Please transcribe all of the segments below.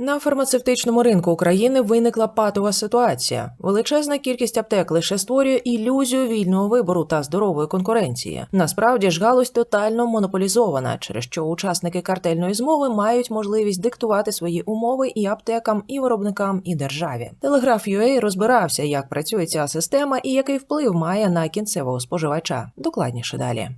На фармацевтичному ринку України виникла патова ситуація. Величезна кількість аптек лише створює ілюзію вільного вибору та здорової конкуренції. Насправді ж галузь тотально монополізована, через що учасники картельної змови мають можливість диктувати свої умови і аптекам, і виробникам, і державі. Телеграф UA розбирався, як працює ця система і який вплив має на кінцевого споживача. Докладніше далі.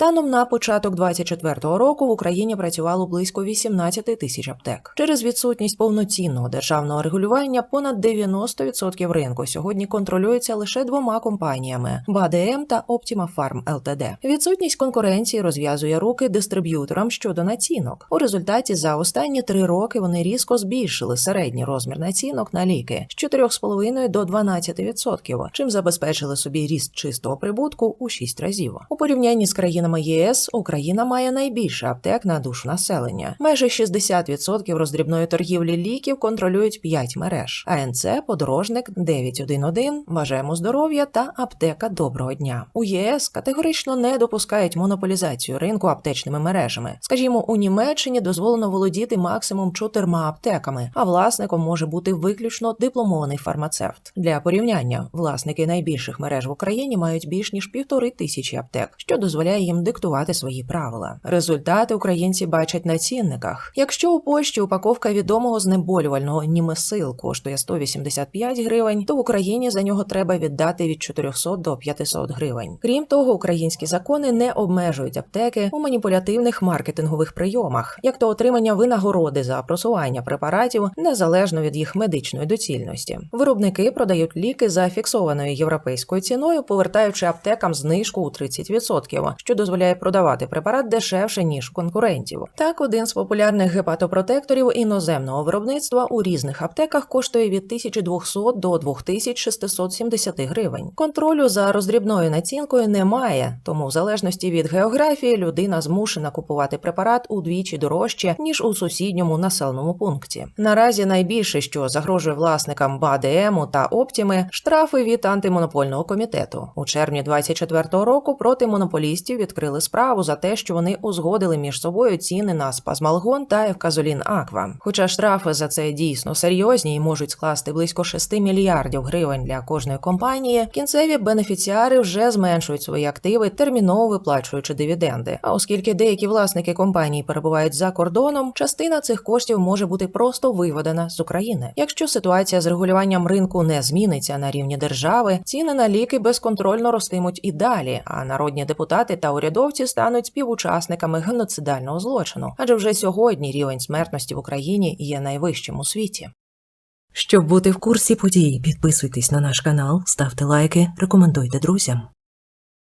Станом на початок 2024 року в Україні працювало близько 18 тисяч аптек. Через відсутність повноцінного державного регулювання понад 90% ринку сьогодні контролюється лише двома компаніями БАДМ та Optima Farm Ltd. Відсутність конкуренції розв'язує руки дистриб'юторам щодо націнок. У результаті за останні три роки вони різко збільшили середній розмір націнок на ліки з 4,5 до 12%, чим забезпечили собі ріст чистого прибутку у 6 разів. У порівнянні з країнами ЄС Україна має найбільше аптек на душу населення. Майже 60% роздрібної торгівлі ліків контролюють 5 мереж: АНЦ, подорожник, 911, Бажаємо здоров'я та аптека доброго дня. У ЄС категорично не допускають монополізацію ринку аптечними мережами. Скажімо, у Німеччині дозволено володіти максимум чотирма аптеками, а власником може бути виключно дипломований фармацевт. Для порівняння власники найбільших мереж в Україні мають більш ніж півтори тисячі аптек, що дозволяє їм диктувати свої правила. Результати українці бачать на цінниках. Якщо у Польщі упаковка відомого знеболювального німесил коштує 185 гривень, то в Україні за нього треба віддати від 400 до 500 гривень. Крім того, українські закони не обмежують аптеки у маніпулятивних маркетингових прийомах, як то отримання винагороди за просування препаратів незалежно від їх медичної доцільності. Виробники продають ліки за фіксованою європейською ціною, повертаючи аптекам знижку у 30%, що дозволяє продавати препарат дешевше ніж конкурентів. Так, один з популярних гепатопротекторів іноземного виробництва у різних аптеках коштує від 1200 до 2670 гривень. Контролю за роздрібною націнкою немає, тому в залежності від географії людина змушена купувати препарат удвічі дорожче ніж у сусідньому населеному пункті. Наразі найбільше, що загрожує власникам БАДМу та Оптіми, штрафи від антимонопольного комітету. У червні 2024 року проти монополістів відкрили справу за те, що вони узгодили між собою ціни на спазмалгон та евказолін Аква. Хоча штрафи за це дійсно серйозні і можуть скласти близько 6 мільярдів гривень для кожної компанії, кінцеві бенефіціари вже зменшують свої активи, терміново виплачуючи дивіденди. А оскільки деякі власники компаній перебувають за кордоном, частина цих коштів може бути просто виведена з України. Якщо ситуація з регулюванням ринку не зміниться на рівні держави, ціни на ліки безконтрольно ростимуть і далі. А народні депутати та урядовці стануть співучасниками геноцидального злочину, адже вже сьогодні рівень смертності в Україні є найвищим у світі. Щоб бути в курсі подій, підписуйтесь на наш канал, ставте лайки, рекомендуйте друзям.